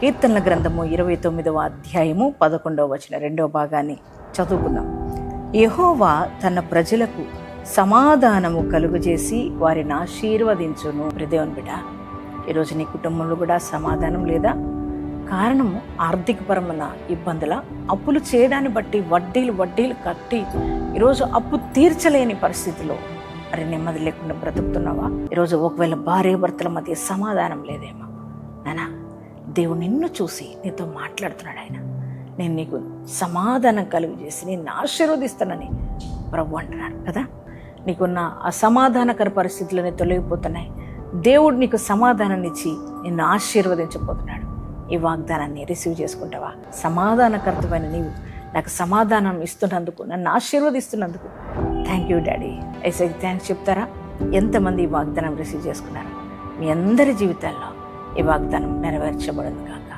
కీర్తనల గ్రంథము ఇరవై తొమ్మిదవ అధ్యాయము పదకొండవ వచన రెండవ భాగాన్ని చదువుకుందాం. యహోవా తన ప్రజలకు సమాధానము కలుగజేసి వారిని ఆశీర్వదించును. హృదయం బిడ్డ ఈరోజు నీ కుటుంబంలో కూడా సమాధానం లేదా? కారణము ఆర్థికపరమైన ఇబ్బందుల అప్పులు చేయడాన్ని బట్టి వడ్డీలు వడ్డీలు కట్టి ఈరోజు అప్పు తీర్చలేని పరిస్థితిలో మరి నెమ్మది లేకుండా బ్రతుకుతున్నావా? ఈరోజు ఒకవేళ భార్య భర్తల మధ్య సమాధానం లేదేమో. నానా దేవుడు నిన్ను చూసి నీతో మాట్లాడుతున్నాడు ఆయన. నేను నీకు సమాధానం కలుగు చేసి నేను ఆశీర్వదిస్తానని ప్రభు అంటున్నాడు కదా. నీకున్న అసమాధానకర పరిస్థితులనే తొలగిపోతున్నాయి. దేవుడు నీకు సమాధానాన్ని ఇచ్చి నిన్ను ఆశీర్వదించబోతున్నాడు. ఈ వాగ్దానాన్ని రిసీవ్ చేసుకుంటావా? సమాధానకర్తమైన నీవు నాకు సమాధానం ఇస్తున్నందుకు నన్ను ఆశీర్వదిస్తున్నందుకు. థ్యాంక్ యూ డాడీ ఐసే థ్యాంక్స్ చెప్తారా? ఎంతమంది ఈ వాగ్దానం రిసీవ్ చేసుకున్నారు? మీ అందరి జీవితాల్లో ఈ వాగ్దానం నెరవేర్చబడింది కాక.